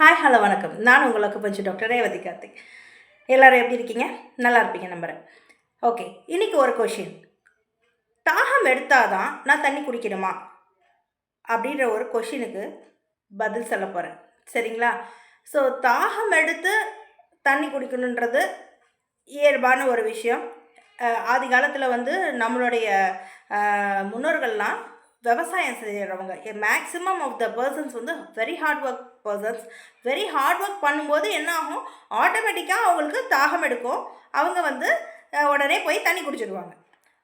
Hi hello வணக்கம். நான் உங்களுக்கு பஞ்சு டாக்டர் ரேவதி கார்த்திக். எல்லோரும் எப்படி இருக்கீங்க? நல்லா இருப்பீங்க நம்புகிறேன் ஓகே இன்னைக்கு ஒரு கொஷின் தாகம் எடுத்தாதான் நான் தண்ணி குடிக்கணுமா? அப்படின்ற ஒரு கொஷினுக்கு பதில் சொல்ல போகிறேன் சரிங்களா? ஸோ தாகம் எடுத்து தண்ணி குடிக்கணுன்றது இயல்பான ஒரு விஷயம். ஆதி காலத்தில் வந்து நம்மளுடைய முன்னோர்கள்லாம் விவசாயம் செய்கிறவங்க மேக்ஸிமம் ஆஃப் த பர்சன்ஸ் வந்து very hard work persons very hard work பண்ணும்போது என்ன ஆகும்? ஆட்டோமேட்டிக்காக அவங்களுக்கு தாகம் எடுக்கும். அவங்க வந்து உடனே போய் தண்ணி குடிச்சிடுவாங்க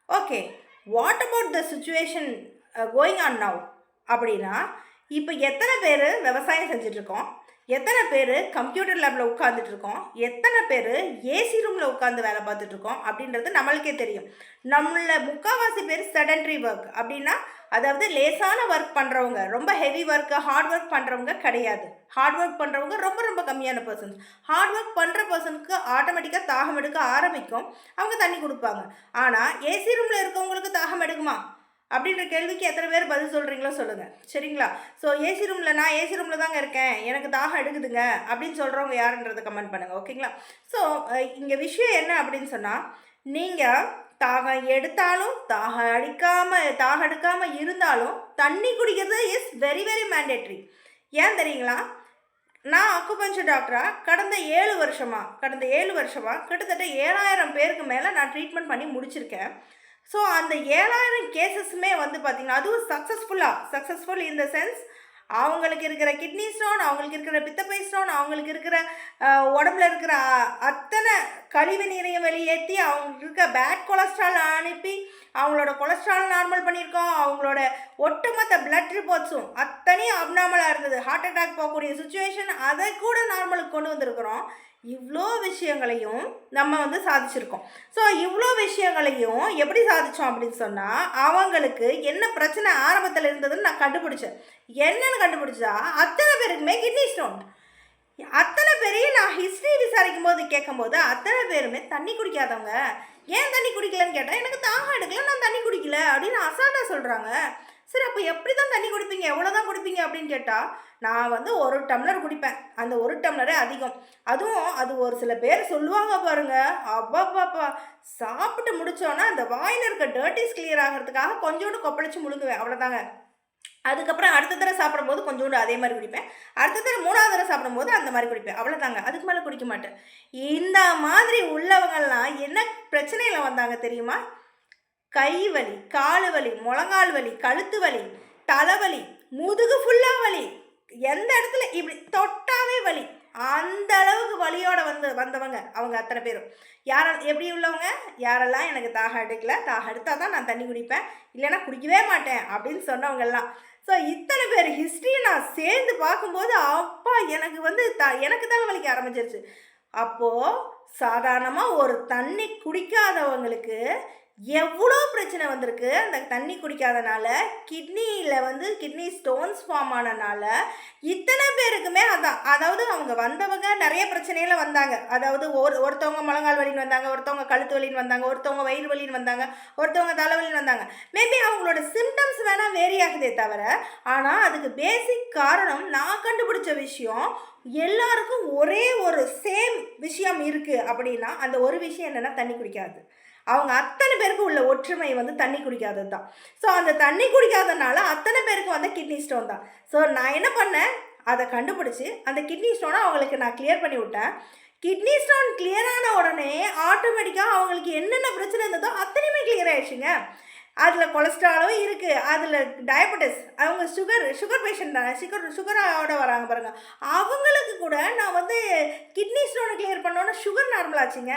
okay what about the situation going on now அப்படின்னா இப்போ எத்தனை பேர் விவசாயம் செஞ்சிட்ருக்கோம் எத்தனை பேர் கம்ப்யூட்டர் லேபில் உட்காந்துட்டு இருக்கோம் எத்தனை பேர் ஏசி ரூமில் உட்காந்து வேலை பார்த்துட்டு இருக்கோம் அப்படின்றது நம்மளுக்கே தெரியும். நம்மள முக்கால்வாசி பேர் செடன்ட்ரி ஒர்க் அப்படின்னா அதாவது லேசான ஒர்க் பண்ணுறவங்க ரொம்ப ஹெவி ஒர்க்கு ஹார்ட் ஒர்க் பண்ணுறவங்க கிடையாது. ஹார்ட் ஒர்க் பண்ணுறவங்க ரொம்ப ரொம்ப கம்மியான பர்சன்ஸ் ஹார்ட் ஒர்க் பண்ணுற பர்சனுக்கு ஆட்டோமேட்டிக்காக தாகம் எடுக்க ஆரம்பிக்கும். அவங்க தண்ணி கொடுப்பாங்க. ஆனால் ஏசி ரூமில் இருக்கவங்களுக்கு தாகம் எடுக்குமா? அப்படின்ற கேள்விக்கு எத்தனை பேர் பதில் சொல்கிறீங்களோ சொல்லுங்கள் சரிங்களா? ஸோ ஏசி ரூமில் நான் ஏசி ரூமில் தாங்க இருக்கேன். எனக்கு தாகம் எடுக்குதுங்க. அப்படின்னு சொல்கிறவங்க யாருன்றதை கமெண்ட் பண்ணுங்கள் ஓகேங்களா ஸோ இங்கே விஷயம் என்ன அப்படின்னு சொன்னால் நீங்கள் தாகம் எடுத்தாலும் தாகம் அடிக்காமல் தாகம் எடுக்காமல் இருந்தாலும் தண்ணி குடிக்கிறது இஸ் வெரி வெரி மேண்டேட்ரி ஏன் தெரியுங்களா? நான் அக்குபஞ்சர் டாக்டராக கடந்த ஏழு வருஷமாக கடந்த ஏழு வருஷமாக கிட்டத்தட்ட ஏழாயிரம் பேருக்கு மேலே நான் ட்ரீட்மெண்ட் பண்ணி முடிச்சிருக்கேன். ஸோ அந்த ஏழாயிரம் கேசஸுமே வந்து பார்த்திங்கன்னா அதுவும் சக்ஸஸ்ஃபுல்லாக சக்ஸஸ்ஃபுல் இன் த சென்ஸ் அவங்களுக்கு இருக்கிற கிட்னி ஸ்டோன் அவங்களுக்கு இருக்கிற பித்தப்பை ஸ்டோன் அவங்களுக்கு இருக்கிற உடம்புல இருக்கிற அத்தனை கழிவு நீரையும் வெளியேற்றி அவங்களுக்கு இருக்க பேட் கொலஸ்ட்ரால் அனுப்பி அவங்களோட கொலஸ்ட்ரால் நார்மல் பண்ணியிருக்கோம் அவங்களோட ஒட்டுமொத்த பிளட் ரிப்போர்ட்ஸும் அத்தனையும் அப்நார்மலாக இருந்தது. ஹார்ட் அட்டாக் போகக்கூடிய சுச்சுவேஷன் அதை கூட நார்மலுக்கு கொண்டு வந்திருக்கிறோம். இவ்வளோ விஷயங்களையும் நம்ம வந்து சாதிச்சிருக்கோம். ஸோ இவ்வளோ விஷயங்களையும் எப்படி சாதித்தோம் அப்படின்னு சொன்னால் அவங்களுக்கு என்ன பிரச்சனை ஆரம்பத்தில் இருந்ததுன்னு நான் கண்டுபிடிச்சேன். என்னன்னு கண்டுபிடிச்சா அத்தனை பேருக்குமே கிட்னி ஸ்டோன் அத்தனை பேரையும் நான் ஹிஸ்ட்ரி விசாரிக்கும் போது கேட்கும்போது அத்தனை பேருமே தண்ணி குடிக்காதவங்க. ஏன் தண்ணி குடிக்கலன்னு கேட்டால் எனக்கு தாகம் எடுக்கல நான் தண்ணி குடிக்கல அப்படின்னு அசால்ட்டாக சொல்கிறாங்க சரி அப்போ எப்படி தான் தண்ணி குடிப்பீங்க? எவ்வளோ தான் குடிப்பீங்க? அப்படின்னு கேட்டால் நான் வந்து ஒரு டம்ளர் குடிப்பேன். அந்த ஒரு டம்ளரே அதிகம். அதுவும் அது ஒரு சில பேர் சொல்லுவாங்க பாருங்க அப்பாப்பாப்பா சாப்பிட்டு முடிச்சோன்னா அந்த வாயில் இருக்க டர்ட்டிஸ் கிளியர் ஆகிறதுக்காக கொஞ்சோண்டு கொப்பளிச்சு முழுங்குவேன். அவ்வளோதாங்க அதுக்கப்புறம் அடுத்த தடவை சாப்பிடும்போது கொஞ்சோண்டு அதே மாதிரி குடிப்பேன். அடுத்த தடவை மூணாவது தடவை சாப்பிடும்போது அந்த மாதிரி குடிப்பேன். அவ்வளோதாங்க அதுக்கு மேலே குடிக்க மாட்டேன். இந்த மாதிரி உள்ளவங்கள்லாம் என்ன பிரச்சனையில் வந்தாங்க தெரியுமா? கை வலி காலு வலி முழங்கால் வலி கழுத்து வலி தலைவலி முதுகு ஃபுல்லாக வலி. எந்த இடத்துல? இப்படி தொட்டாவே வலி. அந்த அளவுக்கு வலியோட வந்து வந்தவங்க அவங்க அத்தனை பேரும். யார எப்படி உள்ளவங்க? யாரெல்லாம் எனக்கு தாகம் எடுக்கல தாகம் எடுத்தால் தான் நான் தண்ணி குடிப்பேன். இல்லைன்னா குடிக்கவே மாட்டேன் அப்படின்னு சொன்னவங்க எல்லாம். ஸோ இத்தனை பேர் ஹிஸ்ட்ரியை நான் சேர்ந்து பார்க்கும்போது அப்பா எனக்கு வந்து த எனக்கு தலை வலிக்க ஆரம்பிச்சிருச்சு. அப்போது சாதாரணமாக ஒரு தண்ணி குடிக்காதவங்களுக்கு எவ்வளோ பிரச்சனை வந்திருக்கு. அந்த தண்ணி குடிக்காதனால கிட்னியில் வந்து கிட்னி ஸ்டோன்ஸ் ஃபார்ம் ஆனனால இத்தனை பேருக்குமே அதான். அதாவது அவங்க வந்தவங்க நிறைய பிரச்சனையில் வந்தாங்க. அதாவது ஒரு ஒருத்தவங்க முழங்கால் வலின்னு வந்தாங்க ஒருத்தவங்க கழுத்து வலின்னு வந்தாங்க ஒருத்தவங்க வயிறு வலின்னு வந்தாங்க ஒருத்தவங்க தலைவலின்னு வந்தாங்க. மேபி அவங்களோட சிம்டம்ஸ் வேணால் வேரி ஆகுதே தவிர ஆனால் அதுக்கு பேசிக் காரணம் நான் கண்டுபிடிச்ச விஷயம் எல்லாருக்கும் ஒரே ஒரு சேம் விஷயம் இருக்குது அப்படின்னா அந்த ஒரு விஷயம் என்னென்னா தண்ணி குடிக்காது. அவங்க அத்தனை பேருக்கு உள்ள ஒற்றுமை வந்து தண்ணி குடிக்காதது தான். ஸோ அந்த தண்ணி குடிக்காதனால அத்தனை பேருக்கு வந்து கிட்னி ஸ்டோன் தான். ஸோ நான் என்ன பண்ணேன்? அதை கண்டுபிடிச்சி அந்த கிட்னி ஸ்டோனை அவங்களுக்கு நான் கிளியர் பண்ணி விட்டேன். கிட்னி ஸ்டோன் கிளியர் ஆன உடனே ஆட்டோமேட்டிக்காக அவங்களுக்கு என்னென்ன பிரச்சனை இருந்ததோ அத்தனையுமே கிளியர் ஆயிடுச்சுங்க. அதில் கொலஸ்ட்ராலும் இருக்குது அதில் டயபெட்டிஸ் அவங்க சுகர் சுகர் பேஷண்ட் தானே. சுகர் சுகரோட வராங்க பாருங்கள் அவங்களுக்கு கூட நான் வந்து கிட்னி ஸ்டோனை கிளியர் பண்ணோன்னா சுகர் நார்மலாச்சுங்க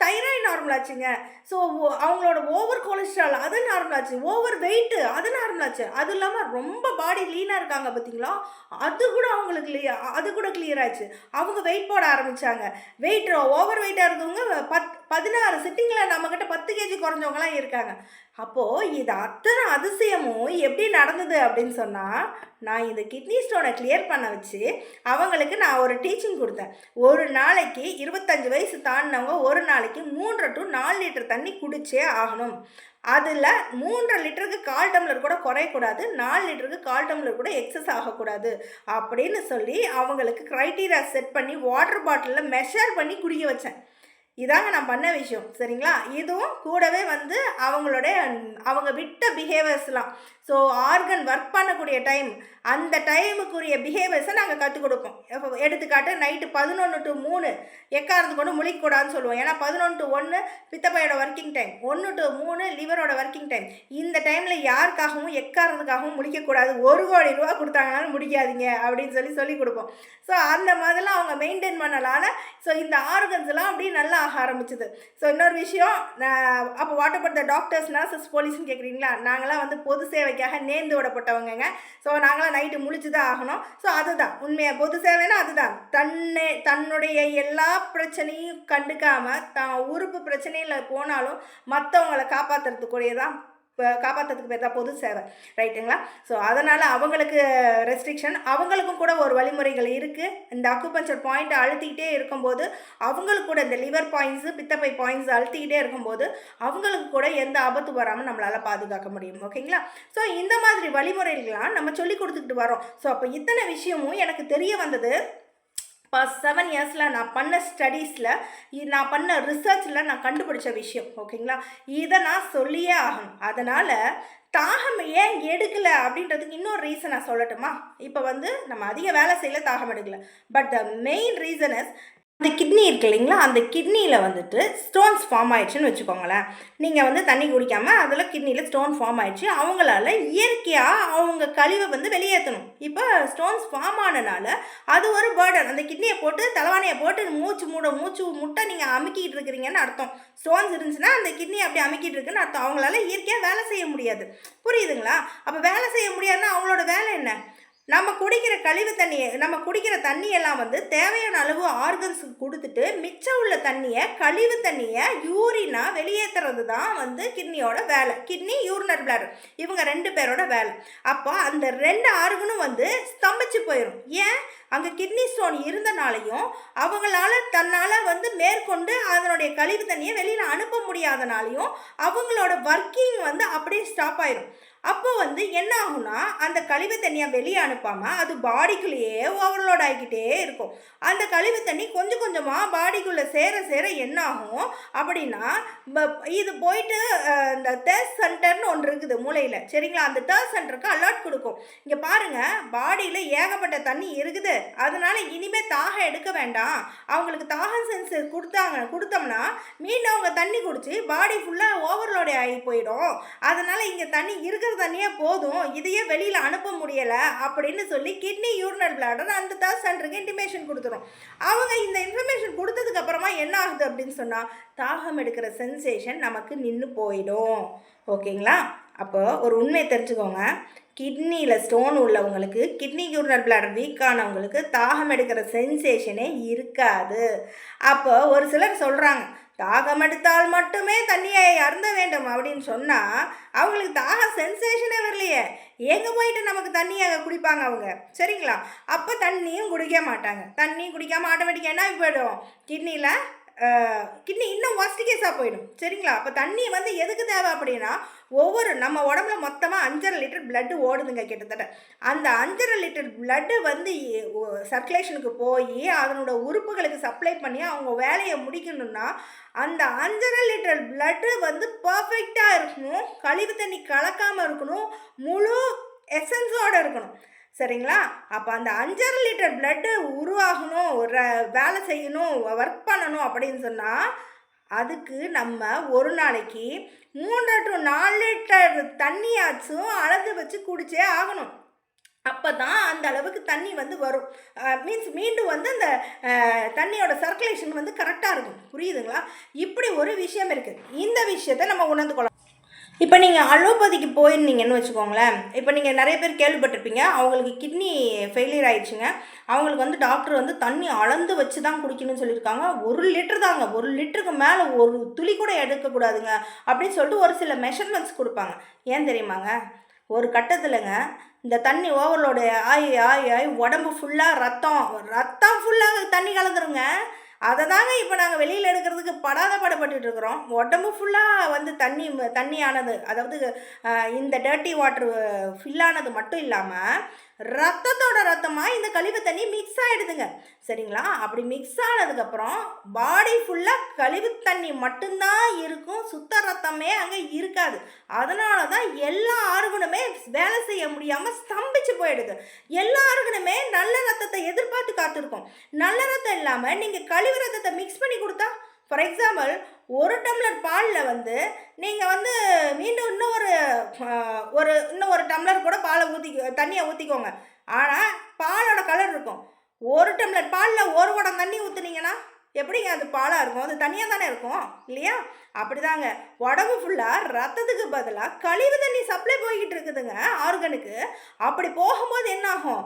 தைராய்டு நார்மலாச்சுங்க ஸோ அவங்களோட ஓவர் கொலஸ்ட்ரால் அது நார்மலாச்சு ஓவர் வெயிட்டு அது நார்மலாச்சு அது இல்லாமல் ரொம்ப பாடி லீனாக இருக்காங்க பார்த்தீங்களா அது கூட அவங்களுக்கு clear- அது கூட கிளியர் ஆச்சு அவங்க வெயிட் போட ஆரம்பித்தாங்க வெயிட் ஓவர் வெயிட்டாக இருந்தவங்க பத் பதினாறு சிட்டிங்கில் நம்மக்கிட்ட பத்து கேஜி குறைஞ்சவங்களாம் இருக்காங்க. அப்போது இது அத்தனை அதிசயமும் எப்படி நடந்தது அப்படின்னு சொன்னால் நான் இந்த கிட்னி ஸ்டோனை கிளியர் பண்ண வச்சு அவங்களுக்கு நான் ஒரு டீச்சிங் கொடுத்தேன். ஒரு நாளைக்கு இருபத்தஞ்சி வயசு தாண்டினவங்க ஒரு நாளைக்கு நாளைக்கு மூன்றரை டு நாலு லிட்டர் தண்ணி குடிச்சே ஆகணும். அதில் மூன்றரை லிட்டருக்கு கால் டம்ளர் கூட குறையக்கூடாது நாலு லிட்டருக்கு கால் டம்ளர் கூட எக்ஸஸ் ஆகக்கூடாது அப்படின்னு சொல்லி அவங்களுக்கு க்ரைட்டீரியா செட் பண்ணி வாட்டர் பாட்டிலில் மெஷர் பண்ணி குடிக்க வச்சேன். இதாங்க நான் பண்ண விஷயம் சரிங்களா? இதுவும் கூடவே வந்து அவங்களுடைய அவங்க விட்ட பிஹேவியர்ஸ்லாம் ஸோ ஆர்கன் ஒர்க் பண்ணக்கூடிய டைம் அந்த டைமுக்குரிய பிஹேவியர்ஸை நாங்கள் கற்றுக் கொடுப்போம். எடுத்துக்காட்டு நைட்டு பதினொன்று டு மூணு எக்காரத்து கொண்டு முழிக்கக்கூடாதுன்னு சொல்லுவோம். ஏன்னா பதினொன்று டு ஒன்று பித்தப்பையோட ஒர்க்கிங் டைம் ஒன்று டு மூணு லிவரோட ஒர்க்கிங் டைம் இந்த டைமில் யாருக்காகவும் எக்காரணத்துக்காகவும் முடிக்கக்கூடாது ஒரு கோடி ரூபா கொடுத்தாங்கனாலும் முடிக்காதீங்க அப்படின்னு சொல்லி சொல்லி கொடுப்போம். ஸோ அந்த மாதிரிலாம் அவங்க மெயின்டைன் பண்ணலான ஸோ இந்த ஆர்கன்ஸ்லாம் அப்படியே நல்லா ஆக ஆரம்பிச்சுது. ஸோ இன்னொரு விஷயம் அப்போ what about the doctors nurses போலீஸ்னு கேட்குறீங்களா நாங்களாம் வந்து பொது சேவைக்காக நேர்ந்து விடப்பட்டவங்கங்க ஸோ நாங்களாம் நைட்டு முழிச்சு தான் ஆகணும். ஸோ அதுதான். உண்மையாக பொது சேவைனா அதுதான். தன்னை தன்னுடைய எல்லா பிரச்சனையும் கண்டுக்காமல் தான் உறுப்பு பிரச்சனையில் போனாலும் மற்றவங்களை காப்பாற்றுறதுக்குரியதான் காப்பாற்றுறதுக்கு பேர் தான் பொது சேவை. ரைட்டுங்களா? ஸோ அதனால் அவங்களுக்கு ரெஸ்ட்ரிக்ஷன் அவங்களுக்கும் கூட ஒரு வழிமுறைகள் இருக்குது இந்த அக்குபஞ்சர் பாயிண்ட்டை அழுத்திக்கிட்டே இருக்கும்போது அவங்களுக்கு கூட இந்த லிவர் பாயிண்ட்ஸு பித்தப்பை பாயிண்ட்ஸ் அழுத்திக்கிட்டே இருக்கும்போது அவங்களுக்கு கூட எந்த ஆபத்து வராமல் நம்மளால் பாதுகாக்க முடியும். ஓகேங்களா? ஸோ இந்த மாதிரி வழிமுறைகள்லாம் நம்ம சொல்லி கொடுத்துக்கிட்டு வரோம். ஸோ அப்போ இத்தனை விஷயமும் எனக்கு தெரிய வந்தது. பாஸ்ட் செவன் இயர்ஸில் நான் பண்ண ஸ்டடீஸில் நான் பண்ண ரிசர்ச்சில் நான் கண்டுபிடிச்ச விஷயம் ஓகேங்களா இதை நான் சொல்லியே ஆகணும். அதனால் தாகம் ஏன் எடுக்கலை அப்படின்றதுக்கு இன்னொரு ரீசன் நான் சொல்லட்டுமா? இப்போ வந்து நம்ம அதிக வேலை செய்யல தாகம் எடுக்கலை. But the main reason is அந்த கிட்னி இருக்கு இல்லைங்களா அந்த கிட்னியில் வந்துட்டு ஸ்டோன்ஸ் ஃபார்ம் ஆயிடுச்சுன்னு வச்சுக்கோங்களேன். நீங்கள் வந்து தண்ணி குடிக்காமல் அதில் கிட்னியில் ஸ்டோன் ஃபார்ம் ஆயிடுச்சு அவங்களால இயற்கையாக அவங்க கழிவை வந்து வெளியேற்றணும் இப்போ ஸ்டோன்ஸ் ஃபார்ம் ஆனனால அது ஒரு பேர்டன் அந்த கிட்னியை போட்டு தலைவானையை போட்டு மூச்சு மூட மூச்சு முட்டை நீங்கள் அமுக்கிட்டு இருக்கிறீங்கன்னு அர்த்தம். ஸ்டோன்ஸ் இருந்துச்சுன்னா அந்த கிட்னி அப்படி அமுக்கிட்டு இருக்குன்னு அர்த்தம். அவங்களால இயற்கையாக வேலை செய்ய முடியாது. புரியுதுங்களா? அப்போ வேலை செய்ய முடியாதுன்னா அவங்களோட வேலை என்ன? நம்ம குடிக்கிற கழிவு தண்ணியை நம்ம குடிக்கிற தண்ணியெல்லாம் வந்து தேவையான அளவு ஆர்கன்ஸுக்கு கொடுத்துட்டு மிச்சம் உள்ள தண்ணியை கழிவு தண்ணியை யூரினா வெளியேற்றுறது தான் வந்து கிட்னியோட வேலை. கிட்னி யூரினர் பிளாடர் இவங்க ரெண்டு பேரோட வேலை. அப்போ அந்த ரெண்டு ஆர்கனும் வந்து ஸ்தம்பிச்சு போயிடும் ஏன்? அங்கே கிட்னி ஸ்டோன் இருந்தனாலையும் அவங்களால தன்னால் வந்து மேற்கொண்டு அதனுடைய கழிவு தண்ணியை வெளியில் அனுப்ப முடியாதனாலையும் அவங்களோட ஒர்க்கிங் வந்து அப்படியே ஸ்டாப் ஆயிரும். அப்போ வந்து என்ன ஆகும்னா அந்த கழிவு தண்ணியை வெளியே அனுப்பாமல் அது பாடிக்குள்ளேயே ஓவர்லோட் ஆகிக்கிட்டே இருக்கும். அந்த கழிவு தண்ணி கொஞ்சம் கொஞ்சமாக பாடிக்குள்ளே சேர சேர என்ன ஆகும் அப்படின்னா இது போயிட்டு இந்த தேர்ஸ் சென்டர்னு ஒன்று இருக்குது மூளையில் சரிங்களா? அந்த தேர்ஸ் சென்டருக்கு அலர்ட் கொடுக்கும். இங்கே பாருங்கள் பாடியில் ஏகப்பட்ட தண்ணி இருக்குது. அதனால் இனிமேல் தாகம் எடுக்க வேண்டாம். அவங்களுக்கு தாகம் சென்சர் கொடுத்தாங்க கொடுத்தோம்னா மீண்டும் அவங்க தண்ணி குடிச்சு பாடி ஃபுல்லாக ஓவர் ஆகி போயிடும். அதனால் இங்கே தண்ணி இருக்கிற தண்ணியே போதும். இதையே வெளியில் அனுப்ப முடியலை அப்படின்னு சொல்லி கிட்னி யூரினல் பிளாடர் அந்த தாஸ் சென்டருக்கு இன்டிமேஷன் கொடுத்துரும். அவங்க இந்த இன்ஃபர்மேஷன் கொடுத்ததுக்கப்புறமா என்ன ஆகுது அப்படின்னு சொன்னால் தாகம் எடுக்கிற சென்சேஷன் நமக்கு நின்று போயிடும். ஓகேங்களா அப்போ ஒரு உண்மையை தெரிஞ்சுக்கோங்க. கிட்னியில் ஸ்டோன் உள்ளவங்களுக்கு கிட்னி யூரினல் பிளாடர் வீக்கானவங்களுக்கு தாகம் எடுக்கிற சென்சேஷனே இருக்காது. அப்போ ஒரு சிலர் சொல்கிறாங்க தாகம் எடுத்தால் மட்டுமே தண்ணியை அருந்த வேண்டும் அப்படின்னு சொன்னால் அவங்களுக்கு தாக சென்சேஷனே வரலையே. எங்கே போயிட்டு நமக்கு தண்ணியை குடிப்பாங்க அவங்க? சரிங்களா? அப்போ தண்ணியும் குடிக்க மாட்டாங்க. தண்ணியும் குடிக்காமல் ஆட்டோமேட்டிக்காக என்ன போயிடும்? கிட்னியில் கிட்னி இன்னும் ஒஸ்ட் கேஸாக போயிடும். சரிங்களா? அப்போ தண்ணி வந்து எதுக்கு தேவை அப்படின்னா ஒவ்வொரு நம்ம உடம்புல மொத்தமாக அஞ்சரை லிட்டர் பிளட்டு ஓடுதுங்க கிட்டத்தட்ட. அந்த அஞ்சரை லிட்டர் பிளட்டு வந்து சர்க்குலேஷனுக்கு போய் அதனோட உறுப்புகளுக்கு சப்ளை பண்ணி அவங்க வேலையை முடிக்கணும்னா அந்த அஞ்சரை லிட்டர் பிளட்டு வந்து பர்ஃபெக்டாக இருக்கணும். கழிவு தண்ணி கலக்காமல் இருக்கணும். முழு எசன்ஸோடு இருக்கணும். சரிங்களா? அப்போ அந்த அஞ்சரை லிட்டர் பிளட்டு உருவாகணும் ஒரு வேலை செய்யணும் ஒர்க் பண்ணணும் அப்படின்னு சொன்னால் அதுக்கு நம்ம ஒரு நாளைக்கு மூன்று டு நாலு லிட்டர் தண்ணியாச்சும் அளந்து வச்சு குடிச்சே ஆகணும். அப்போ தான் அந்த அளவுக்கு தண்ணி வந்து வரும். மீன்ஸ் மீண்டும் வந்து அந்த தண்ணியோட சர்க்குலேஷன் வந்து கரெக்டாக இருக்கும். புரியுதுங்களா? இப்படி ஒரு விஷயம் இருக்குது இந்த விஷயத்தை நம்ம உணர்ந்து கொள்ளலாம் இப்போ நீங்கள் அலோபதிக்கு போயிருந்தீங்கன்னு வச்சுக்கோங்களேன். இப்போ நீங்கள் நிறைய பேர் கேள்விப்பட்டிருப்பீங்க. அவங்களுக்கு கிட்னி ஃபெயிலியர் ஆயிடுச்சுங்க. அவங்களுக்கு வந்து டாக்டர் வந்து தண்ணி அளந்து வச்சு தான் குடிக்கணும்னு சொல்லியிருக்காங்க. ஒரு லிட்டர் தாங்க. ஒரு லிட்டருக்கு மேலே ஒரு துளி கூட எடுக்கக்கூடாதுங்க. அப்படின்னு சொல்லிட்டு ஒரு சில மெஷர்மெண்ட்ஸ் கொடுப்பாங்க. ஏன் தெரியுமாங்க? ஒரு கட்டத்தில்ங்க இந்த தண்ணி ஓவர்லோடு ஆயி ஆயி ஆயி உடம்பு ஃபுல்லாக ரத்தம். ரத்தம் ஃபுல்லாக தண்ணி கலந்துருங்க. அதை தாங்க இப்போ நாங்கள் வெளியில் எடுக்கிறதுக்கு படாத படப்பட்டு இருக்கிறோம். உடம்பு ஃபுல்லாக வந்து தண்ணி தண்ணியானது அதாவது இந்த டர்ட்டி வாட்டர் ஃபில்லானது மட்டும் இல்லாமல் ரத்தத்தோட ரத்தமாக இந்த கழிவு தண்ணி மிக்ஸ் ஆகிடுதுங்க சரிங்களா? அப்படி மிக்ஸ் ஆனதுக்கப்புறம் பாடி ஃபுல்லாக கழிவு தண்ணி மட்டும்தான் இருக்கும். சுத்த ரத்தமே அங்கே இருக்காது. அதனால தான் எல்லா ஆர்கனுமே வேலை செய்ய முடியாமல் ஸ்தம்பிச்சு போயிடுது. எல்லா ஆர்கனுமே நல்ல ரசத்தை எதிர்பார்த்து காத்திருக்கோம். நல்ல ரத்தம் இல்லாமல் நீங்கள் கழிவு ரத்தத்தை மிக்ஸ் பண்ணி கொடுத்தா ஃபார் எக்ஸாம்பிள் ஒரு டம்ளர் பாலில் வந்து நீங்கள் வந்து மீண்டும் இன்னும் ஒரு ஒரு இன்னும் ஒரு டம்ளர் கூட பாலை ஊற்றி தண்ணியை ஊற்றிக்கோங்க ஆனால் பாலோட கலர் இருக்கும். ஒரு டம்ளர் பாலில் ஒரு குடம் தண்ணி ஊற்றுனீங்கன்னா எப்படிங்க அது பாலாக இருக்கும்? அது தனியாக தானே இருக்கும்? இல்லையா? அப்படிதாங்க. உடம்பு ஃபுல்லாக ரத்தத்துக்கு பதிலாக கழிவு தண்ணி சப்ளை போய்கிட்டு இருக்குதுங்க ஆர்கனுக்கு. அப்படி போகும்போது என்னாகும்?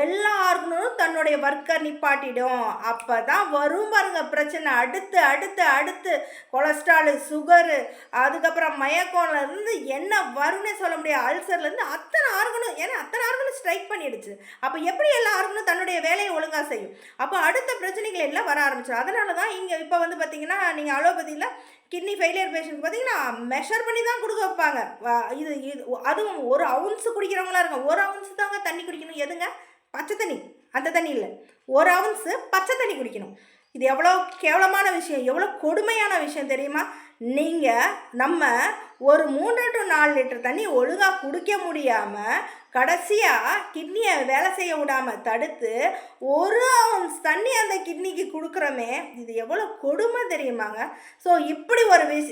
எல்லா ஆர்கனும் தன்னுடைய ஒர்க்கை நிப்பாட்டிடும். அப்போ தான் வரும் பாருங்க பிரச்சனை. அடுத்து அடுத்து அடுத்து கொலஸ்ட்ராலு சுகரு அதுக்கப்புறம் மயக்கம்லேருந்து என்ன வரும்னே சொல்ல முடியாது. அல்சர்லேருந்து அத்தனை ஆர்கனும் ஏன்னா அத்தனை ஆர்கனும் ஸ்ட்ரைக் பண்ணிடுச்சு. அப்போ எப்படி எல்லா ஆர்கனும் தன்னுடைய வேலையை ஒழுங்காக செய்யும்? அப்போ அடுத்த பிரச்சனைகள் எல்லாம் வர ஆரம்பிச்சிடும். அதனால தான் இங்கே இப்போ வந்து பார்த்தீங்கன்னா நீங்கள் அலோபதியில் கிட்னி ஃபெயிலியர் பேஷண்ட் பார்த்தீங்கன்னா மெஷர் பண்ணி தான் கொடுக்க வைப்பாங்க. இது இது அதுவும் ஒரு அவுன்ஸு குடிக்கிறவங்களா இருக்கும் ஒரு அவுன்ஸு தாங்க தண்ணி குடிக்கணும். எதுங்க? பச்சை தண்ணி. அந்த தண்ணி இல்லை. ஒரு அவுன்ஸு பச்சை தண்ணி குடிக்கணும். இது எவ்வளோ கேவலமான விஷயம். எவ்வளோ கொடுமையான விஷயம் தெரியுமா? நீங்கள் நம்ம ஒரு மூன்று டு நாலு லிட்டர் தண்ணி ஒழுங்காக குடிக்க முடியாமல் கடைசியாக கிட்னியை வேலை செய்ய விடாமல் தடுத்து ஒரு அவுன்ஸ் தண்ணி அந்த கிட்னிக்கு கொடுக்குறோமே இது எவ்வளோ கொடுமை தெரியுமாங்க? ஸோ இப்படி ஒரு விஷ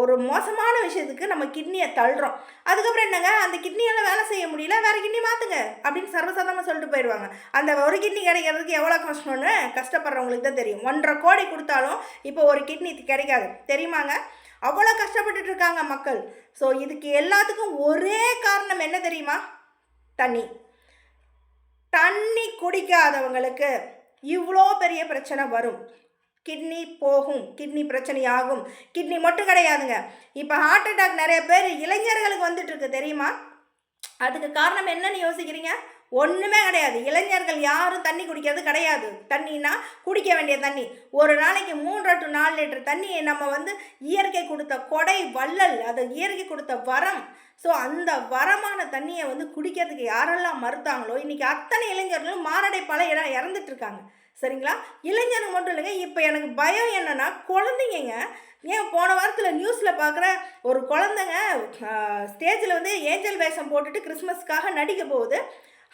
ஒரு மோசமான விஷயத்துக்கு நம்ம கிட்னியை தள்ளுறோம். அதுக்கப்புறம் என்னங்க? அந்த கிட்னியால் வேலை செய்ய முடியல வேறு கிட்னி மாற்றுங்க அப்படின்னு சர்வசாதாரணமாக சொல்லிட்டு போயிடுவாங்க. அந்த ஒரு கிட்னி கிடைக்கிறதுக்கு எவ்வளோ கஷ்டம்னு கஷ்டப்படுறவங்களுக்கு தான் தெரியும். ஒன்றரை கோடி கொடுத்தாலும் இப்போ ஒரு கிட்னி கிடைக்காது. தெரியுமாங்க? அவ்வளோ கஷ்டப்பட்டுட்டு இருக்காங்க மக்கள். ஸோ இதுக்கு எல்லாத்துக்கும் ஒரே காரணம் என்ன தெரியுமா? தண்ணி. தண்ணி குடிக்காதவங்களுக்கு இவ்வளோ பெரிய பிரச்சனை வரும். கிட்னி போகும் கிட்னி பிரச்சனை ஆகும் கிட்னி மட்டும் கிடையாதுங்க. இப்போ ஹார்ட் அட்டாக் நிறைய பேர் இளைஞர்களுக்கு வந்துட்டு இருக்கு தெரியுமா? அதுக்கு காரணம் என்னன்னு யோசிக்கிறீங்க? ஒன்றுமே கிடையாது. இளைஞர்கள் யாரும் தண்ணி குடிக்கிறது கிடையாது. தண்ணினா குடிக்க வேண்டிய தண்ணி. ஒரு நாளைக்கு மூன்று டு நாலு லிட்டர் தண்ணியை நம்ம வந்து இயற்கை கொடுத்த கொடை வள்ளல் அது இயற்கை கொடுத்த வரம். ஸோ அந்த வரமான தண்ணியை வந்து குடிக்கிறதுக்கு யாரெல்லாம் மறுத்தாங்களோ இன்றைக்கி அத்தனை இளைஞர்களும் மாரடைப்பால் இட இறந்துட்டு சரிங்களா? இளைஞர்கள் மட்டும் இல்லைங்க இப்போ எனக்கு பயம் என்னென்னா குழந்தைங்க ஏன் போன வாரத்தில் நியூஸில் பார்க்குற ஒரு குழந்தைங்க ஸ்டேஜில் வந்து ஏஞ்சல் வேஷம் போட்டுட்டு கிறிஸ்மஸ்க்காக நடிக்க போகுது.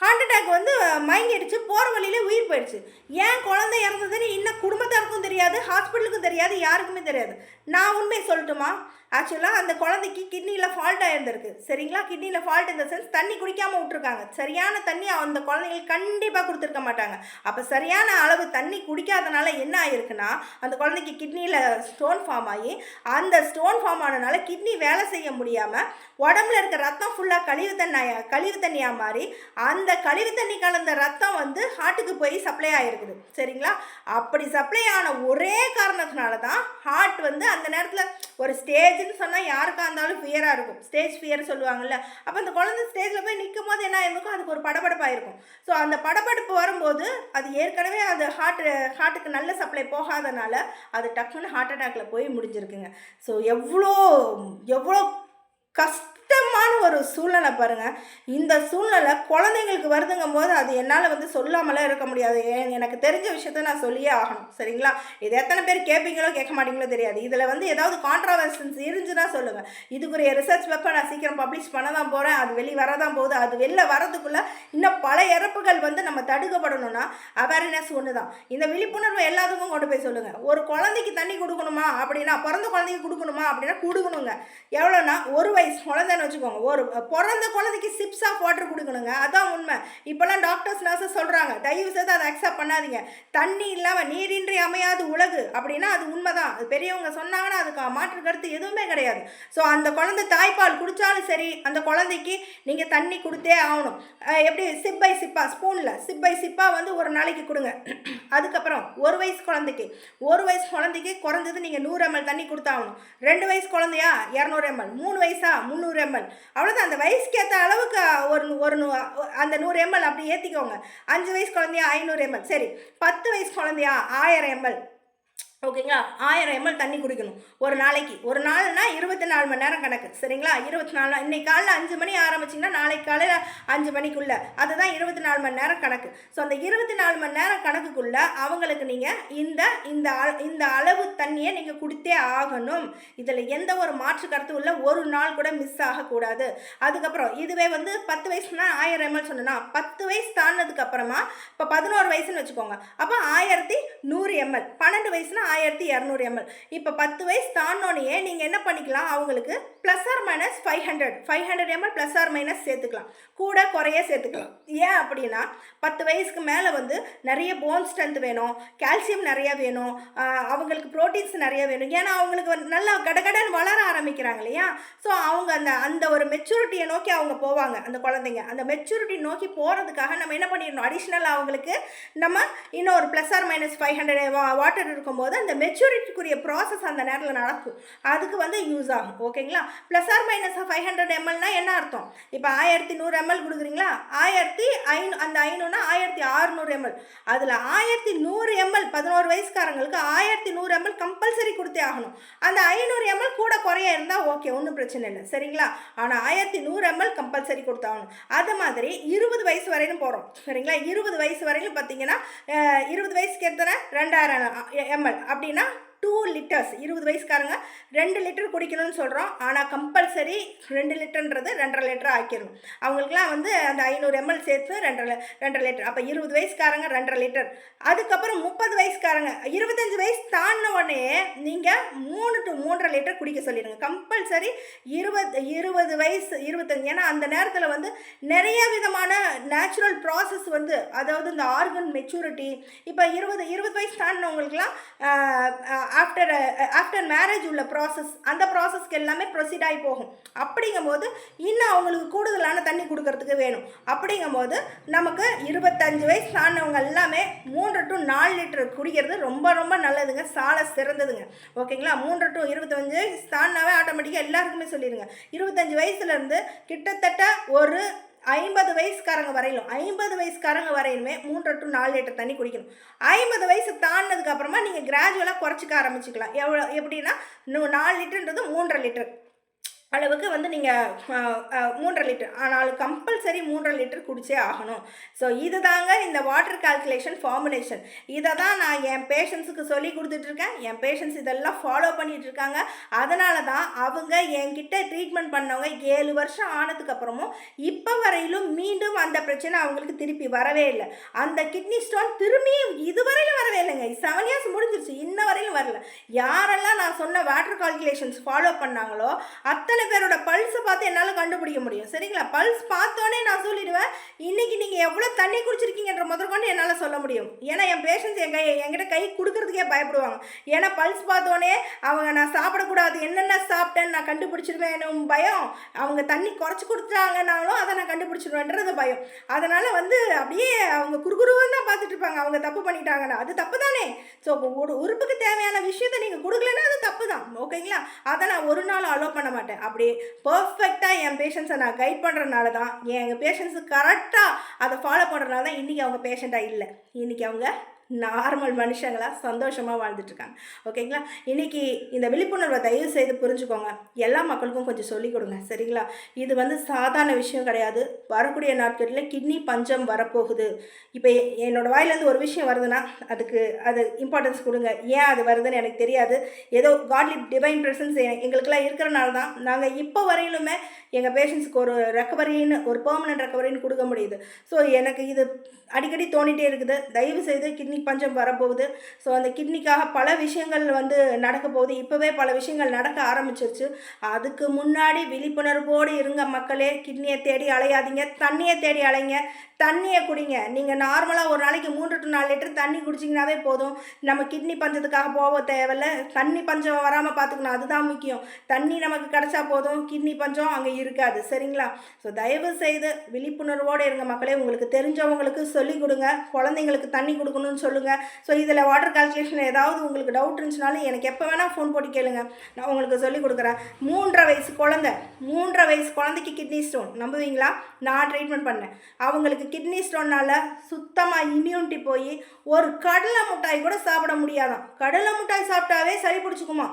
ஹார்ட் அட்டாக் வந்து மயங்கிடுச்சு போகிற வழியிலே உயிர் போயிடுச்சு. ஏன் குழந்தை இறந்ததுன்னு இன்னும் குடும்பத்தாருக்கும் தெரியாது ஹாஸ்பிட்டலுக்கும் தெரியாது யாருக்குமே தெரியாது. நான் உண்மையை சொல்லட்டுமா? ஆக்சுவலாக அந்த குழந்தைக்கு கிட்னியில் ஃபால்ட் ஆயிருந்திருக்கு. சரிங்களா? கிட்னியில் ஃபால்ட் இந்த சென்ஸ் தண்ணி குடிக்காமல் விட்ருக்காங்க சரியான தண்ணி அந்த குழந்தைங்களுக்கு கண்டிப்பாக கொடுத்துருக்க மாட்டாங்க. அப்போ சரியான அளவு தண்ணி குடிக்காதனால என்ன ஆயிருக்குன்னா அந்த குழந்தைக்கு கிட்னியில் ஸ்டோன் ஃபார்ம் ஆகி அந்த ஸ்டோன் ஃபார்ம் ஆனனால கிட்னி வேலை செய்ய முடியாமல் உடம்புல இருக்க ரத்தம் ஃபுல்லாக கழிவு தண்ணியா கழிவு தண்ணியாக மாறி அந்த கழிவு தண்ணி கலந்த ரத்தம் வந்து ஹார்ட்டுக்கு போய் சப்ளை ஆகிருக்குது சரிங்களா? அப்படி சப்ளை ஆன ஒரே காரணத்தினால தான் ஹார்ட் வந்து அந்த நேரத்தில் ஒரு ஸ்டேஜ்னு சொன்னால் யாருக்காக இருந்தாலும் ஃபியராக இருக்கும். ஸ்டேஜ் ஃபியர் சொல்லுவாங்கல்ல. அப்போ அந்த குழந்தை ஸ்டேஜில் போய் நிற்கும் போது என்ன ஆயிருக்கும்? அதுக்கு ஒரு படபடப்பாக இருக்கும். ஸோ அந்த படபடப்பு வரும்போது அது ஏற்கனவே அது ஹார்ட் ஹார்ட்டுக்கு நல்ல சப்ளை போகாதனால அது டக்குன்னு ஹார்ட் அட்டாக்ல போய் முடிஞ்சிருக்குங்க. ஸோ எவ்வளோ எவ்வளோ கஷ்டமான ஒரு சூழ்நிலை பாருங்க. இந்த சூழ்நிலை குழந்தைங்களுக்கு வருதுங்கும் போது அது என்னால் வந்து சொல்லாமலாம் இருக்க முடியாது. எனக்கு தெரிஞ்ச விஷயத்த நான் சொல்லியே ஆகணும். சரிங்களா? இது எத்தனை பேர் கேட்பீங்களோ கேட்க மாட்டீங்களோ தெரியாது. இதில் வந்து ஏதாவது கான்ட்ரவர்சன்ஸ் இருந்துச்சுன்னா சொல்லுங்கள் இதுக்குரிய ரிசர்ச் பேப்பர் நான் சீக்கிரம் பப்ளிஷ் பண்ண தான் போகிறேன் அது வெளியே வரதான் போகுது. அது வெளில வரதுக்குள்ளே இன்னும் பல இறப்புகள் வந்து நம்ம தடுக்கப்படணும்னா அவேர்னஸ் ஒன்று தான் இந்த விழிப்புணர்வு எல்லாத்துக்கும் கொண்டு போய் சொல்லுங்கள் ஒரு குழந்தைக்கு தண்ணி கொடுக்கணுமா அப்படின்னா பிறந்த குழந்தைக்கு கொடுக்கணுமா அப்படின்னா கொடுக்கணுங்க. எவ்வளோனா ஒரு வயசு குழந்தைன்னு வச்சுக்கோங்க. ஒரு பிறந்த குழந்தைக்கு சிப்ஸ் ஆஃப் வாட்டர் கொடுக்கணுங்க. அதான் உண்மை. இப்போல்லாம் டாக்டர்ஸ் நர்ஸஸ் சொல்கிறாங்க தயவு செய்து அதை அக்செப்ட் பண்ணாதீங்க. தண்ணி இல்லாமல் நீரின்றி அமையாது உலகு. அப்படின்னா அது உண்மை தான் அது பெரியவங்க சொன்னாங்கன்னா அதுக்கு மாற்று கருத்து எதுவுமே கிடையாது. ஸோ அந்த குழந்தை தாய்ப்பால் குடித்தாலும் சரி அந்த குழந்தைக்கு நீங்கள் தண்ணி கொடுத்தே ஆகணும். எப்படி? சிப் பை சிப்பா ஸ்பூனில் சிப் பை சிப்பா வந்து ஒரு நாளைக்கு கொடுங்க. அதுக்கப்புறம் ஒரு வயசு குழந்தைக்கு. ஒரு வயசு குழந்தைக்கு குறைஞ்சது நீங்கள் நூறு எம்எல் தண்ணி கொடுத்தாகணும். ரெண்டு வயசு குழந்தையா? இரநூறு எம்எல் மூணு வயசா? முந்நூறு எம்எல் அவ்வளோதான் அந்த வயசுக்கு ஏற்ற அளவுக்கு ஒரு ஒரு நூ- அந்த நூறு எம்எல் அப்படி ஏற்றிக்கோங்க அஞ்சு வயசு குழந்தையா ஐநூறு எம்எல் சரி பத்து வயசு குழந்தையா ஆயிரம் எம்எல் ஓகேங்களா? ஆயிரம் எம்எல் தண்ணி குடிக்கணும். ஒரு நாளைக்கு. ஒரு நாள்னா இருபத்தி நாலு மணி நேரம் கணக்கு. சரிங்களா? இருபத்தி நாலு இன்னைக்கு காலைல அஞ்சு மணி ஆரம்பிச்சிங்கன்னா நாளைக்கு காலையில் அஞ்சு மணிக்குள்ள. அதுதான் இருபத்தி நாலு மணி நேரம் கணக்கு. ஸோ அந்த இருபத்தி நாலு மணி நேரம் கணக்குக்குள்ள அவங்களுக்கு நீங்கள் இந்த இந்த இந்த அளவு தண்ணியை நீங்கள் கொடுத்தே ஆகணும். இதில் எந்த ஒரு மாற்று கருத்தும் இல்லை. ஒரு நாள் கூட மிஸ் ஆகக்கூடாது. அதுக்கப்புறம் இதுவே வந்து பத்து வயசுனா ஆயிரம் எம்எல் சொன்னா பத்து வயசு தாண்டினதுக்கு அப்புறமா இப்போ பதினோரு வயசுன்னு வச்சுக்கோங்க. அப்போ ஆயிரத்தி நூறு எம்எல் பன்னெண்டு வயசுனா ஆயிரத்தி இரநூறு எம்எல் இப்போ பத்து வயசு தாண்டோனையே நீங்கள் என்ன பண்ணிக்கலாம்? அவங்களுக்கு plus or minus five hundred five hundred ML plus or minus சேர்த்துக்கலாம். கூட குறைய சேர்த்துக்கலாம். ஏன் அப்படின்னா பத்து வயசுக்கு மேலே வந்து நிறைய போன் ஸ்ட்ரென்த் வேணும் கால்சியம் நிறைய வேணும் அவங்களுக்கு ப்ரோட்டீன்ஸ் நிறைய வேணும். ஏன்னா அவங்களுக்கு வந்து நல்லா கடகடன் வளர ஆரம்பிக்கிறாங்க இல்லையா? ஸோ அவங்க அந்த அந்த ஒரு மெச்சூரிட்டியை நோக்கி அவங்க போவாங்க அந்த குழந்தைங்க. அந்த மெச்சூரிட்டி நோக்கி போகிறதுக்காக நம்ம என்ன பண்ணிடணும்? அடிஷ்னலாக அவங்களுக்கு நம்ம இன்னும் ஒரு plus or minus five hundred water இருக்கும்போது அந்த மெச்சூரிட்டிக்குரிய ப்ராசஸ் அந்த நேரத்தில் நடக்கும். அதுக்கு வந்து யூஸ் ஆகும். ஓகேங்களா plus or minus five hundred எம்எல்னா என்ன அர்த்தம்? இப்போ ஆயிரத்தி நூறு எம்எல் கொடுக்குறீங்களா? ஆயிரத்தி ஐநூ அந்த ஐநூறுனா ஆயிரத்தி ஆறுநூறு எம்எல் அதில் ஆயிரத்தி நூறு எம்எல் பதினோரு வயசுக்காரங்களுக்கு ஆயிரத்தி நூறு எம்எல் கம்பல்சரி கொடுத்தே ஆகணும். அந்த ஐநூறு எம்எல் கூட குறைய இருந்தால் ஓகே ஒன்றும் பிரச்சனை இல்லை. சரிங்களா? ஆனால் ஆயிரத்தி நூறு எம்எல் கம்பல்சரி கொடுத்தாகணும் அது மாதிரி இருபது வயசு வரையிலும் போகிறோம் சரிங்களா? இருபது வயசு வரையிலும் பார்த்தீங்கன்னா இருபது வயசுக்கு எத்தனை? ரெண்டாயிரம் எம்எல் அப்படின்னா டூ லிட்டர்ஸ் இருபது வயசுக்காரங்க ரெண்டு லிட்டர் குடிக்கணும்னு சொல்கிறோம் ஆனால் கம்பல்சரி ரெண்டு லிட்டர்ன்றது ரெண்டரை லிட்டர் ஆக்கிடணும். அவங்களுக்குலாம் வந்து அந்த ஐநூறு எம்எல் சேர்த்து ரெண்டரை ரெண்டரை லிட்டர் அப்போ இருபது வயசுக்காரங்க ரெண்டரை லிட்டர் அதுக்கப்புறம் முப்பது வயசுக்காரங்க இருபத்தஞ்சி வயசு தாண்டின உடனே நீங்கள் மூணு டு மூன்றரை லிட்டர் குடிக்க சொல்லிடுங்க. கம்பல்சரி இருபது இருபது வயசு இருபத்தஞ்சி. ஏன்னா அந்த நேரத்தில் வந்து நிறைய விதமான நேச்சுரல் ப்ராசஸ் வந்து அதாவது இந்த ஆர்கன் மெச்சூரிட்டி இப்போ இருபது இருபது வயசு தாண்டினவங்களுக்குலாம் ஆஃப்டர் ஆஃப்டர் மேரேஜ் உள்ள ப்ராசஸ் அந்த ப்ராசஸ்க்கு எல்லாமே ப்ரொசீட் ஆகி போகும். அப்படிங்கும்போது இன்னும் அவங்களுக்கு கூடுதலான தண்ணி கொடுக்கறதுக்கு வேணும். அப்படிங்கும்போது நமக்கு இருபத்தஞ்சு வயசு ஆனவங்க எல்லாமே மூன்று டு நாலு லிட்டர் குடிக்கிறது ரொம்ப ரொம்ப நல்லதுங்க. சாலை சிறந்ததுங்க. ஓகேங்களா? மூன்று டு இருபத்தஞ்சு வயசு தாண்டினாவே ஆட்டோமேட்டிக்காக எல்லாருக்குமே சொல்லிடுங்க. இருபத்தஞ்சு வயசுலேருந்து கிட்டத்தட்ட ஒரு ஐம்பது வயசுக்காரங்க வரையிலும் ஐம்பது வயசுக்காரங்க வரையிலுமே மூன்று டு நாலு லிட்டர் தண்ணி குடிக்கணும். ஐம்பது வயசு தாண்டினதுக்கு அப்புறமா நீங்கள் கிராஜுவலாக குறைச்சிக்க ஆரம்பிச்சுக்கலாம். எவ்வளோ எப்படின்னா நாலு லிட்டர்ன்றது மூன்றரை லிட்டர். அளவுக்கு வந்து நீங்கள் மூன்றரை லிட்டர். ஆனால் கம்பல்சரி மூன்றரை லிட்டர் குடிச்சே ஆகணும். ஸோ இது தாங்க இந்த வாட்டர் கால்குலேஷன் ஃபார்முலேஷன் இதை தான் நான் என் பேஷண்ட்ஸுக்கு சொல்லி கொடுத்துட்ருக்கேன். என் பேஷண்ட்ஸ் இதெல்லாம் ஃபாலோ பண்ணிகிட்ருக்காங்க அதனால தான் அவங்க என்கிட்ட ட்ரீட்மெண்ட் பண்ணவங்க ஏழு வருஷம் ஆனதுக்கப்புறமும் இப்போ வரையிலும் மீண்டும் அந்த பிரச்சனை அவங்களுக்கு திருப்பி வரவே இல்லை. அந்த கிட்னி ஸ்டோன் திரும்பியும் இதுவரையிலும் வரவே இல்லைங்க. செவன் இயர்ஸ் முடிஞ்சிருச்சு. இன்ன வரையிலும் வரல. யாரெல்லாம் நான் சொன்ன வாட்டர் கால்குலேஷன்ஸ் ஃபாலோ பண்ணாங்களோ அத்தனை பேரோட பல்ஸை பார்த்து என்னால் கண்டுபிடிக்க முடியும்? சரிங்களா? பல்ஸ் பார்த்தோன்னே நான் சொல்லிடுவேன் இன்னைக்கு நீங்கள் எவ்வளோ தண்ணி குடிச்சிருக்கீங்கன்ற முதற்கொண்டு என்னால் சொல்ல முடியும். ஏன்னா என் பேஷண்ட்ஸ் என் கை என்கிட்ட கை கொடுக்கறதுக்கே பயப்படுவாங்க. ஏன்னா பல்ஸ் பார்த்தோன்னே அவங்க நான் சாப்பிடக்கூடாது அது என்னென்ன சாப்பிட்டேன்னு நான் கண்டுபிடிச்சிருவேன் பயம் அவங்க தண்ணி குறைச்சி கொடுத்துட்டாங்கனாலும் அதை நான் கண்டுபிடிச்சிருவேன்றது பயம். அதனால் வந்து அப்படியே அவங்க குறுகுருவன் தான் பார்த்துட்டு இருப்பாங்க. அவங்க தப்பு பண்ணிட்டாங்கன்னா அது தப்பு தானே? ஸோ ஒரு உறுப்புக்கு தேவையான விஷயத்தை நீங்கள் கொடுக்கலன்னா அது தப்பு தான். ஓகேங்களா? அதை நான் ஒரு நாள் அலோவ் பண்ண மாட்டேன். அப்படியே பர்ஃபெக்டாக என் பேஷண்ட்ஸை நான் கைட் பண்ணுறதுனால தான் எங்கள் பேஷண்ட்ஸு கரெக்டாக அதை ஃபாலோ பண்ணுறதுனால தான் இன்றைக்கி அவங்க பேஷண்ட்டாக இல்லை. இன்றைக்கி அவங்க நார்மல் மனுஷங்களாக சந்தோஷமாக வாழ்ந்துட்டுருக்காங்க. ஓகேங்களா? இன்றைக்கி இந்த விழிப்புணர்வை தயவு செய்து புரிஞ்சுக்கோங்க. எல்லா மக்களுக்கும் கொஞ்சம் சொல்லிக் கொடுங்க. சரிங்களா? இது வந்து சாதாரண விஷயம் கிடையாது. வரக்கூடிய நாட்களில் கிட்னி பஞ்சம் வரப்போகுது. இப்போ என்னோட வாயிலேருந்து ஒரு விஷயம் வருதுன்னா அதுக்கு அது இம்பார்ட்டன்ஸ் கொடுங்க. ஏன் அது வருதுன்னு எனக்கு தெரியாது. ஏதோ காட்லி டிவைன் ப்ரெசன்ஸ் எங்களுக்கெல்லாம் இருக்கிறனால தான் நாங்கள் இப்போ வரையிலுமே எங்கள் பேஷண்ட்ஸுக்கு ஒரு ரெக்கவரின்னு ஒரு பெர்மனன்ட் ரெக்கவரின்னு கொடுக்க முடியுது. ஸோ எனக்கு இது அடிக்கடி தோண்டிகிட்டே இருக்குது. தயவு செய்து கிட்னி பஞ்சம் வரப்போகுது. ஸோ அந்த கிட்னிக்காக பல விஷயங்கள் வந்து நடக்க போகுது. இப்போவே பல விஷயங்கள் நடக்க ஆரம்பிச்சிருச்சு. அதுக்கு முன்னாடி விழிப்புணர்வோடு இருங்க மக்களே. கிட்னியை தேடி அலையாதீங்க. தண்ணியை தேடி அலைங்க. தண்ணியை குடிங்க. நீங்கள் நார்மலாக ஒரு நாளைக்கு மூன்று டு நாலு லிட்டர் தண்ணி குடிச்சிங்கனாவே போதும். நம்ம கிட்னி பஞ்சத்துக்காக போக தேவையில்ல. தண்ணி பஞ்சம் வராமல் பார்த்துக்கணும். அதுதான் முக்கியம். தண்ணி நமக்கு கிடைச்சா போதும். கிட்னி பஞ்சம் அங்கே இருக்காது. சரிங்களா? ஸோ தயவு செய்து விழிப்புணர்வோடு இருங்க மக்களே. உங்களுக்கு தெரிஞ்சவங்களுக்கு சொல்லிக் கொடுங்க. குழந்தைங்களுக்கு தண்ணி கொடுக்கணும்னு இருக்குன்னு சொல்லுங்கள் ஸோ இதில் வாட்டர் கால்குலேஷன் ஏதாவது உங்களுக்கு டவுட் இருந்துச்சுனாலும் எனக்கு எப்போ வேணால் ஃபோன் போட்டு கேளுங்க. நான் உங்களுக்கு சொல்லிக் கொடுக்குறேன். மூன்றரை வயசு குழந்தை மூன்றரை வயசு குழந்தைக்கு கிட்னி ஸ்டோன் நம்புவீங்களா? நான் ட்ரீட்மெண்ட் பண்ணேன். அவங்களுக்கு கிட்னி ஸ்டோன்னால் சுத்தமாக இம்யூனிட்டி போய் ஒரு கடலை மிட்டாய் கூட சாப்பிட முடியாதான். கடலை மிட்டாய் சாப்பிட்டாவே சளி பிடிச்சிக்குமா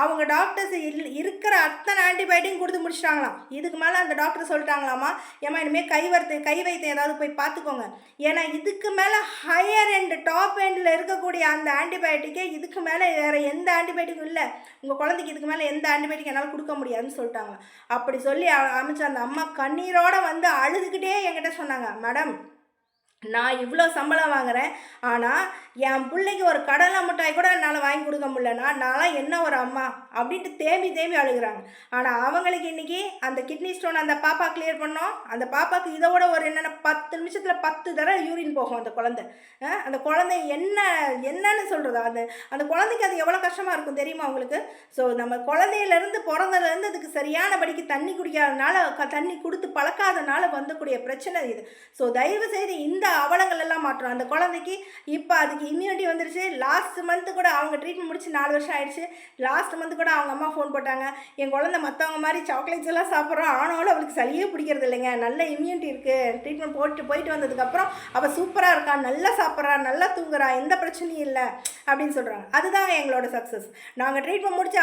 அவங்க டாக்டர்ஸ் இல் இருக்கிற அத்தனை ஆன்டிபயோட்டிக் கொடுத்து முடிச்சிட்டாங்களாம். இதுக்கு மேலே அந்த டாக்டர் சொல்லிட்டாங்களாமா? ஏமா இனிமேல் கை வரத்து கை வைத்த ஏதாவது போய் பார்த்துக்கோங்க. ஏன்னா இதுக்கு மேலே ஹையர் எண்டு டாப் எண்டில் இருக்கக்கூடிய அந்த ஆன்டிபயோட்டிக்கே இதுக்கு மேலே வேறு எந்த ஆன்டிபயோட்டிக்கும் இல்லை. உங்கள் குழந்தைக்கு இதுக்கு மேலே எந்த ஆன்டிபயோட்டிக் என்னால் கொடுக்க முடியாதுன்னு சொல்லிட்டாங்க. அப்படி சொல்லி அமைச்ச அந்த அம்மா கண்ணீரோடு வந்து அழுதுகிட்டே என்கிட்ட சொன்னாங்க. மேடம் நான் இவ்வளோ சம்பளம் வாங்குறேன் ஆனால் என் பிள்ளைக்கு ஒரு கடலை மிட்டாய் கூட என்னால் வாங்கி கொடுக்க முடியலன்னா நான்லாம் என்ன ஒரு அம்மா அப்படின்ட்டு தேம்பி தேம்பி அழுகிறாங்க. ஆனால் அவங்களுக்கு இன்னைக்கு அந்த கிட்னி ஸ்டோன் அந்த பாப்பா கிளியர் பண்ணோம். அந்த பாப்பாவுக்கு இதோட ஒரு என்னென்ன பத்து நிமிஷத்தில் பத்து தடவை யூரின் போகும் அந்த குழந்தை. அந்த குழந்தை என்ன என்னன்னு சொல்கிறது அந்த அந்த குழந்தைக்கு அது எவ்வளோ கஷ்டமாக இருக்கும் தெரியுமா அவங்களுக்கு ஸோ நம்ம குழந்தையிலேருந்து பிறந்ததுலேருந்து அதுக்கு சரியான படிக்கு தண்ணி குடிக்காதனால க- தண்ணி கொடுத்து பழக்காதனால வந்தக்கூடிய பிரச்சனை இது. ஸோ தயவு செய்து இந்த அவலங்கள் எல்லாம் மாற்றணும் அந்த குழந்தைக்கு இப்போ அதுக்கு இம்யூனிட்டி வந்துருச்சு. லாஸ்ட் மந்த்து கூட அவங்க ட்ரீட்மெண்ட் முடிச்சு நாலு வருஷம் ஆயிடுச்சு. லாஸ்ட் மந்த் கூட அவங்க அம்மா ஃபோன் போட்டாங்க. என் குழந்தை மற்றவங்க மாதிரி சாக்லேட்ஸ் எல்லாம் சாப்பிட்றோம் ஆனாலும் அவளுக்கு சளியே பிடிக்கிறது இல்லைங்க. நல்ல இம்யூனிட்டி இருக்குது ட்ரீட்மெண்ட் போட்டு போயிட்டு வந்ததுக்கப்புறம் அவள் சூப்பராக இருக்கா? நல்லா சாப்பிட்றா? நல்லா தூங்குறா? எந்த பிரச்சனையும் இல்லை அப்படின்னு சொல்கிறாங்க அதுதான் எங்களோட சக்ஸஸ் நாங்கள் ட்ரீட்மெண்ட் முடிச்சு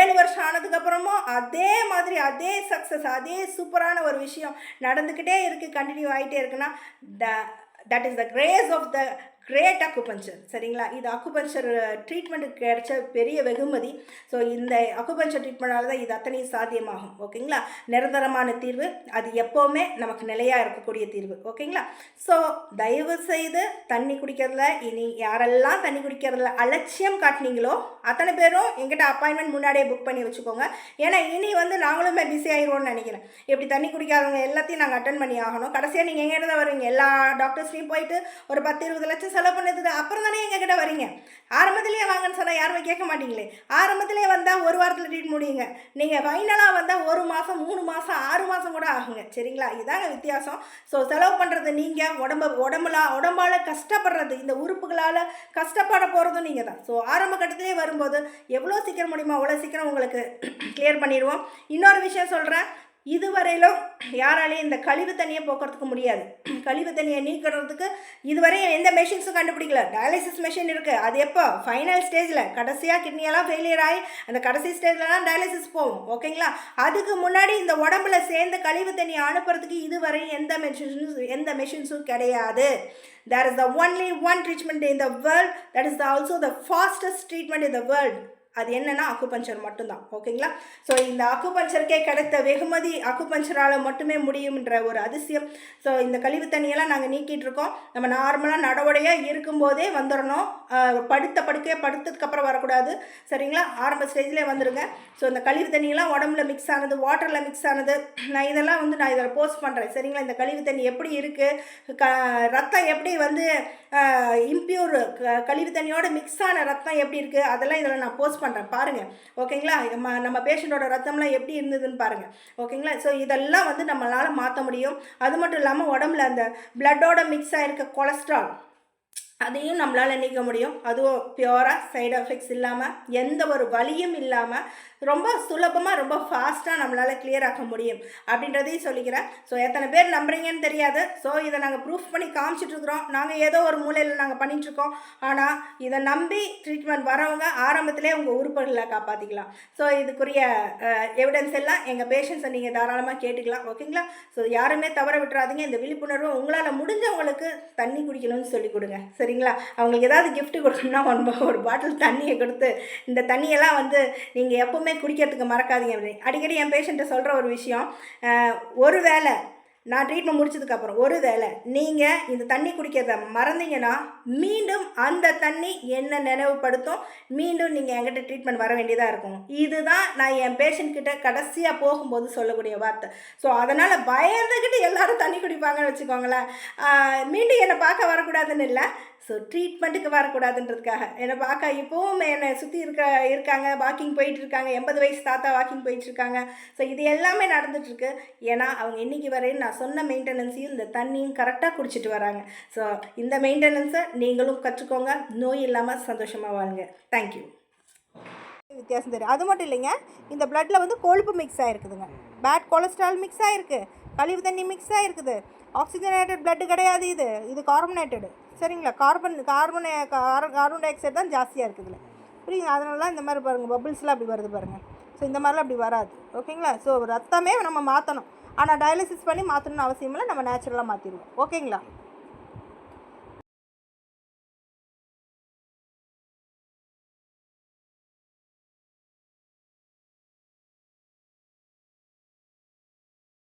ஏழு வருஷம் ஆனதுக்கப்புறமும் அதே மாதிரி அதே சக்ஸஸ் அதே சூப்பரான ஒரு விஷயம் நடந்துக்கிட்டே இருக்குது கண்டினியூ ஆகிட்டே இருக்குன்னா the that is the grace of the great acupuncture சரிங்களா? இது அக்குபஞ்சர் ட்ரீட்மெண்ட்டுக்கு கிடைச்ச பெரிய வெகுமதி. ஸோ இந்த அக்குபஞ்சர் ட்ரீட்மெண்ட்டால் தான் இது அத்தனையும் சாத்தியமாகும். ஓகேங்களா? நிரந்தரமான தீர்வு. அது எப்போவுமே நமக்கு நிலையாக இருக்கக்கூடிய தீர்வு. ஓகேங்களா? ஸோ தயவு செய்து தண்ணி குடிக்கிறதுல இனி யாரெல்லாம் தண்ணி குடிக்கிறதுல அலட்சியம் காட்டினீங்களோ அத்தனை பேரும் எங்கிட்ட அப்பாயின்மெண்ட் முன்னாடியே புக் பண்ணி வச்சுக்கோங்க. ஏன்னா இனி வந்து நாங்களுமே பிஸி ஆயிடுவோம்னு நினைக்கிறேன். எப்படி தண்ணி குடிக்காதவங்க எல்லாத்தையும் நாங்கள் அட்டன் பண்ணி ஆகணும். கடைசியாக நீங்கள் எங்கிட்ட தான் வருவீங்க. எல்லா டாக்டர்ஸ்லையும் போயிட்டு ஒரு பத்து இருபது லட்சம் செலவு பண்ணதுக்கு அப்புறம் தானே எங்ககிட்ட வரீங்க? ஆரம்பத்திலேயே வாங்கன்னு சொன்னால் யாருமே கேட்க மாட்டீங்களே? ஆரம்பத்திலே வந்தால் ஒரு வாரத்தில் ட்ரீட் முடியுங்க. நீங்கள் ஃபைனலாக வந்தால் ஒரு மாதம் மூணு மாதம் ஆறு மாதம் கூட ஆகுங்க. சரிங்களா? இதாங்க வித்தியாசம். ஸோ செலவு பண்ணுறது நீங்கள் உடம்பு உடம்புல உடம்பால் கஷ்டப்படுறது இந்த உறுப்புகளால் கஷ்டப்பட போகிறதும் நீங்கள் தான். ஸோ ஆரம்ப கட்டத்திலே வரும்போது எவ்வளோ சீக்கிரம் முடியுமோ அவ்வளோ சீக்கிரம் உங்களுக்கு கிளியர் பண்ணிடுவோம். இன்னொரு விஷயம் சொல்கிறேன் இதுவரையிலும் யாராலையும் இந்த கழிவு தண்ணியை போக்குறதுக்கு முடியாது. கழிவு தண்ணியை நீக்கிறதுக்கு இதுவரையும் எந்த மெஷின்ஸும் கண்டுபிடிக்கல. டயாலிசிஸ் மெஷின் இருக்குது அது எப்போ? ஃபைனல் ஸ்டேஜில் கடைசியாக கிட்னியெல்லாம் ஃபெயிலியர் ஆகி அந்த கடைசி ஸ்டேஜ்லலாம் டயாலிசிஸ் போகும். ஓகேங்களா அதுக்கு முன்னாடி இந்த உடம்புல சேர்ந்த கழிவு தண்ணியை அனுப்புறதுக்கு இதுவரையும் எந்த மெஷின்ஸும் எந்த மெஷின்ஸும் கிடையாது. There is the only one treatment in the world that is the also the fastest treatment in the world அது என்னன்னா அக்குபஞ்சர் மட்டும்தான் ஓகேங்களா ஸோ இந்த அக்குபஞ்சருக்கே கிடைத்த வெகுமதி அக்குபஞ்சரால் மட்டுமே முடியும்ன்ற ஒரு அதிசயம். ஸோ இந்த கழிவு தண்ணியெல்லாம் நாங்கள் நீக்கிட்டு இருக்கோம். நம்ம நார்மலாக நடவடையாக இருக்கும்போதே வந்துடணும் படுத்த படுக்கையே படுத்ததுக்கப்புறம் வரக்கூடாது. சரிங்களா? ஆரம்ப ஸ்டேஜ்லேயே வந்துடுங்க ஸோ இந்த கழிவு தண்ணியெல்லாம் உடம்புல மிக்ஸ் ஆனது வாட்டரில் மிக்ஸ் ஆனது நான் இதெல்லாம் வந்து நான் இதில் போஸ்ட் பண்ணுறேன் சரிங்களா? இந்த கழிவு தண்ணி எப்படி இருக்குது க ரத்தம் எப்படி வந்து இம்ப்யூர் கழிவு தண்ணியோட மிக்ஸ் ஆன ரத்தம் எப்படி இருக்குது அதெல்லாம் இதில் நான் போஸ்ட் பண்ணுறேன் பாருங்கள் ஓகேங்களா? நம்ம நம்ம பேஷண்ட்டோட ரத்தம்லாம் எப்படி இருந்ததுன்னு பாருங்கள் ஓகேங்களா? ஸோ இதெல்லாம் வந்து நம்மளால் மாற்ற முடியும். அது மட்டும் இல்லாமல் உடம்புல அந்த பிளட்டோட மிக்ஸ் ஆகிருக்க கொலஸ்ட்ரால் அதையும் நம்மளால் நீக்க முடியும். அதுவும் பியூராக சைடு எஃபெக்ட்ஸ் இல்லாமல் எந்த ஒரு வலியும் இல்லாமல் ரொம்ப சுலபமாக ரொம்ப ஃபாஸ்ட்டாக நம்மளால் கிளியர் ஆக்க முடியும் அப்படின்றதையும் சொல்லிக்கிறேன். ஸோ எத்தனை பேர் நம்புறீங்கன்னு தெரியாது. ஸோ இதை நாங்கள் ப்ரூஃப் பண்ணி காமிச்சிட்ருக்குறோம் நாங்கள் ஏதோ ஒரு மூலையில் நாங்கள் பண்ணிகிட்ருக்கோம் ஆனால் இதை நம்பி ட்ரீட்மெண்ட் வரவங்க ஆரம்பத்திலே உங்கள் உறுப்புகளை காப்பாற்றிக்கலாம் ஸோ இதுக்குரிய எவிடன்ஸ் எல்லாம் எங்கள் பேஷண்ட்ஸை நீங்கள் தாராளமாக கேட்டுக்கலாம். ஓகேங்களா ஸோ யாருமே தவற விட்டுறாதீங்க. இந்த விழிப்புணர்வு உங்களால் முடிஞ்சவங்களுக்கு தண்ணி குடிக்கணும்னு சொல்லி கொடுங்க. சரிங்களா? அவங்களுக்கு ஏதாவது கிஃப்ட் கொடுக்கணும்னா ஒன் ஒரு பாட்டில் தண்ணியை கொடுத்து இந்த தண்ணியெல்லாம் வந்து நீங்கள் எப்போவுமே குடிக்கிறதுக்கு மறக்காதீங்க அப்படின்னு அடிக்கடி என் பேஷண்ட்டை சொல்கிற ஒரு விஷயம் ஒரு வேளை நான் ட்ரீட்மெண்ட் முடிச்சதுக்கப்புறம் ஒரு வேளை நீங்கள் இந்த தண்ணி குடிக்கிறத மறந்தீங்கன்னா மீண்டும் அந்த தண்ணி என்ன நினைவுபடுத்தும் மீண்டும் நீங்கள் என்கிட்ட ட்ரீட்மெண்ட் வர வேண்டியதாக இருக்கும். இதுதான் நான் என் பேஷண்ட் கிட்ட கடைசியாக போகும்போது சொல்லக்கூடிய வார்த்தை. ஸோ அதனால் பயந்துக்கிட்டு எல்லாரும் தண்ணி குடிப்பாங்கன்னு வச்சுக்கோங்களேன். மீண்டும் என்னை பார்க்க வரக்கூடாதுன்னு இல்லை. ஸோ ட்ரீட்மெண்ட்டுக்கு வரக்கூடாதுன்றதுக்காக. என்னை பார்க்க இப்போவும் என்னை சுற்றி இருக்க இருக்காங்க வாக்கிங் போயிட்டுருக்காங்க எண்பது வயசு தாத்தா வாக்கிங் போயிட்டுருக்காங்க. ஸோ இது எல்லாமே நடந்துகிட்ருக்கு ஏன்னா அவங்க இன்றைக்கி வரையும் நான் சொன்ன மெயின்டெனன்ஸையும் இந்த தண்ணியும் கரெக்டாக குடிச்சிட்டு வராங்க. ஸோ இந்த மெயின்டெனன்ஸை நீங்களும் கற்றுக்கோங்க. நோய் இல்லாமல் சந்தோஷமாக வாழுங்க. தேங்க்யூ வித்தியாசம் தெரியும். அது மட்டும் இல்லைங்க இந்த பிளட்டில் வந்து கொழுப்பு மிக்ஸ் ஆகிருக்குதுங்க பேட் கொலஸ்ட்ரால் மிக்ஸ் ஆகிருக்கு கழிவு தண்ணி மிக்ஸ் ஆகிருக்குது ஆக்சிஜனேட்டட் பிளட்டு கிடையாது இது. இது கார்பனேட்டடு சரிங்களா? Carbon carbon carbon dioxide தான் ஜாஸ்தியாக இருக்குதுல. புரியுங்க அதனால தான் இந்த மாதிரி பாருங்கள் பபிள்ஸ்லாம் அப்படி வருது பாருங்கள் ஸோ இந்த மாதிரிலாம் அப்படி வராது. ஓகேங்களா? ஸோ ரத்தமே நம்ம மாற்றணும் ஆனால் டயாலிசிஸ் பண்ணி மாற்றணும்னு அவசியம் இல்லை. நம்ம நேச்சுரலாக மாற்றிடுவோம் ஓகேங்களா?